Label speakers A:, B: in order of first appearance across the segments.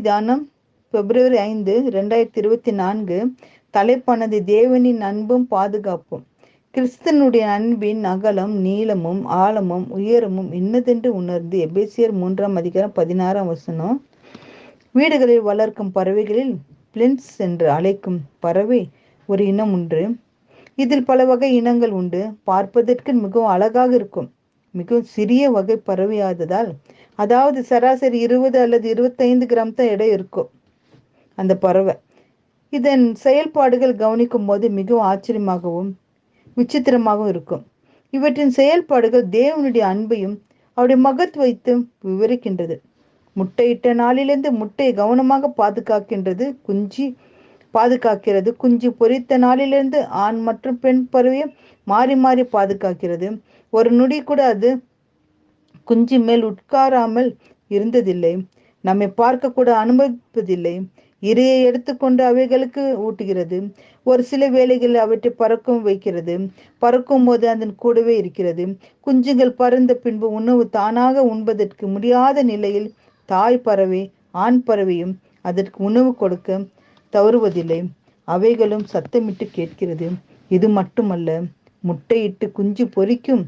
A: தியானம் பிப்ரவரி ஐந்து ரெண்டாயிரத்தி இருபத்தி நான்கு. தலைப்பானது தேவனின் அன்பும் பாதுகாப்பும். கிறிஸ்தனுடைய அன்பின் அகலம் நீளமும் ஆழமும் உயரமும் இன்னதென்று உணர்ந்து எபேசியர் மூன்றாம் அதிகாரம் பதினாறாம் வசனம். வீடுகளில் வளர்க்கும் பறவைகளில் பிளின்ஸ் என்று அழைக்கும் பறவை ஒரு இனம் உண்டு. இதில் பல வகை இனங்கள் உண்டு. பார்ப்பதற்கு மிகவும் அழகாக இருக்கும். மிகவும் சிறிய வகை பறவையாததால் அதாவது சராசரி இருபது அல்லது இருபத்தைந்து கிராம் தான் எடை இருக்கும் அந்த பறவை. இதன் செயல்பாடுகள் கவனிக்கும் போது மிகவும் ஆச்சரியமாகவும் விசித்திரமாகவும் இருக்கும். இவற்றின் செயல்பாடுகள் தேவனுடைய அன்பையும் அவருடைய மகத்துவத்தையும் விவரிக்கின்றது. முட்டையிட்ட நாளிலிருந்து முட்டையை கவனமாக பாதுகாக்கின்றது குஞ்சு பாதுகாக்கிறது குஞ்சு பொரித்த நாளிலிருந்து ஆண் மற்றும் பெண் பறவையும் மாறி மாறி பாதுகாக்கிறது ஒரு நொடி கூட அது குஞ்சு மேல் உட்காராமல் இருந்ததில்லை. நம்மை பார்க்க கூட அனுமதிப்பதில்லை. இரையை எடுத்துக்கொண்டு அவைகளுக்கு ஊட்டுகிறது. ஒரு சில வேளைகளில் அவற்றை பறக்கவும் வைக்கிறது. பறக்கும் போது அதன் கூடவே இருக்கிறது. குஞ்சுகள் பறந்த பின்பு உணவு தானாக உண்பதற்கு முடியாத நிலையில் தாய் பறவை ஆண் பறவையும் அதற்கு உணவு கொடுக்க தவறுவதில்லை. அவைகளும் சத்தமிட்டு கேட்கிறது. இது மட்டுமல்ல முட்டையிட்டு குஞ்சு பொறிக்கும்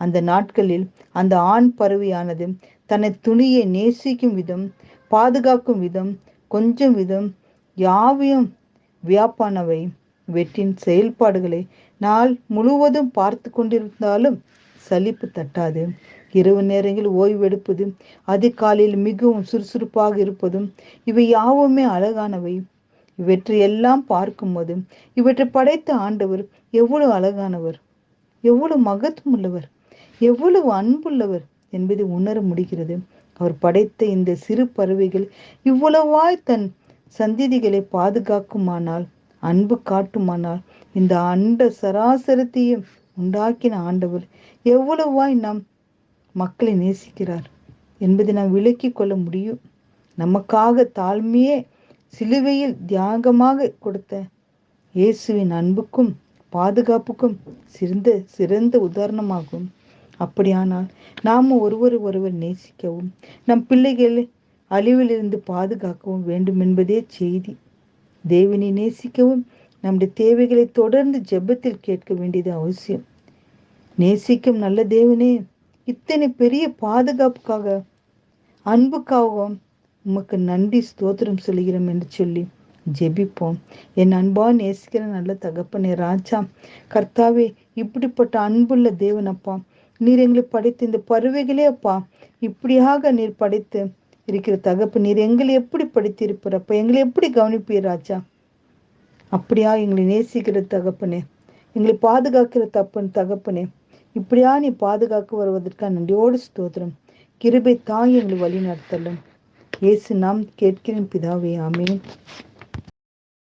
A: அந்த நாட்களில் அந்த ஆண் பறவையானது தன்னை துணியை நேசிக்கும் விதம் பாதுகாக்கும் விதம் கொஞ்சம் விதம் யாவையும் வியாப்பானவை வெற்றின் செயல்பாடுகளை நாள் முழுவதும் பார்த்து கொண்டிருந்தாலும் சலிப்பு தட்டாது. இரவு நேரங்களில் ஓய்வெடுப்பது அதிகாலையில் மிகவும் சுறுசுறுப்பாக இருப்பதும் இவை யாவுமே அழகானவை. இவற்றையெல்லாம் பார்க்கும்போது இவற்றை படைத்த ஆண்டவர் எவ்வளவு அழகானவர் எவ்வளவு மகத்துவம் உள்ளவர் எவ்வளவு அன்புள்ளவர் என்பதை உணர முடிகிறது. அவர் படைத்த இந்த சிறு பறவைகள் இவ்வளவாய் தன் சந்திதிகளை பாதுகாக்குமானால் அன்பு காட்டுமானால் இந்த அண்ட சராசரத்தையும் உண்டாக்கின ஆண்டவர் எவ்வளவாய் நாம் மக்களை நேசிக்கிறார் என்பதை நாம் விளக்கி கொள்ள முடியும். நமக்காக தாழ்மையே சிலுவையில் தியாகமாக கொடுத்த இயேசுவின் அன்புக்கும் பாதுகாப்புக்கும் சிறந்த சிறந்த உதாரணமாகும். அப்படியானால் நாம் ஒருவர் ஒருவர் நேசிக்கவும் நம் பிள்ளைகளை அழிவிலிருந்து பாதுகாக்கவும் வேண்டும் என்பதே செய்தி. தேவனை நேசிக்கவும் நம்முடைய தேவைகளை தொடர்ந்து ஜெபத்தில் கேட்க வேண்டியது அவசியம். நேசிக்கும் நல்ல தேவனே இத்தனை பெரிய பாதுகாப்புக்காக அன்புக்காகவும் உமக்கு நன்றி ஸ்தோத்திரம் சொல்கிறோம் என்று சொல்லி ஜெபிப்போம். என் அன்பா நேசிக்கிற நல்ல தகப்பனே ராஜா கர்த்தாவே இப்படிப்பட்ட அன்புள்ள தேவனப்பா நீர் எங்களை படைத்து இந்த பறவைகளே அப்பா. இப்படியாக நீர் படைத்து இருக்கிற தகப்பு நீர் எங்களை எப்படி படைத்து இருப்பறப்ப எங்களை எப்படி கவனிப்பீர் ராஜா? அப்படியா எங்களை நேசிக்கிற தகப்பனே எங்களை பாதுகாக்கிற தப்பன் தகப்பனே இப்படியா நீ பாதுகாக்க வருவதற்காக நன்றியோடு ஸ்தோத்திரம். கிருபை தாய் எங்களை வழி நடத்தலும். இயேசு நாம் கேட்கிறேன் பிதாவே ஆமேன்.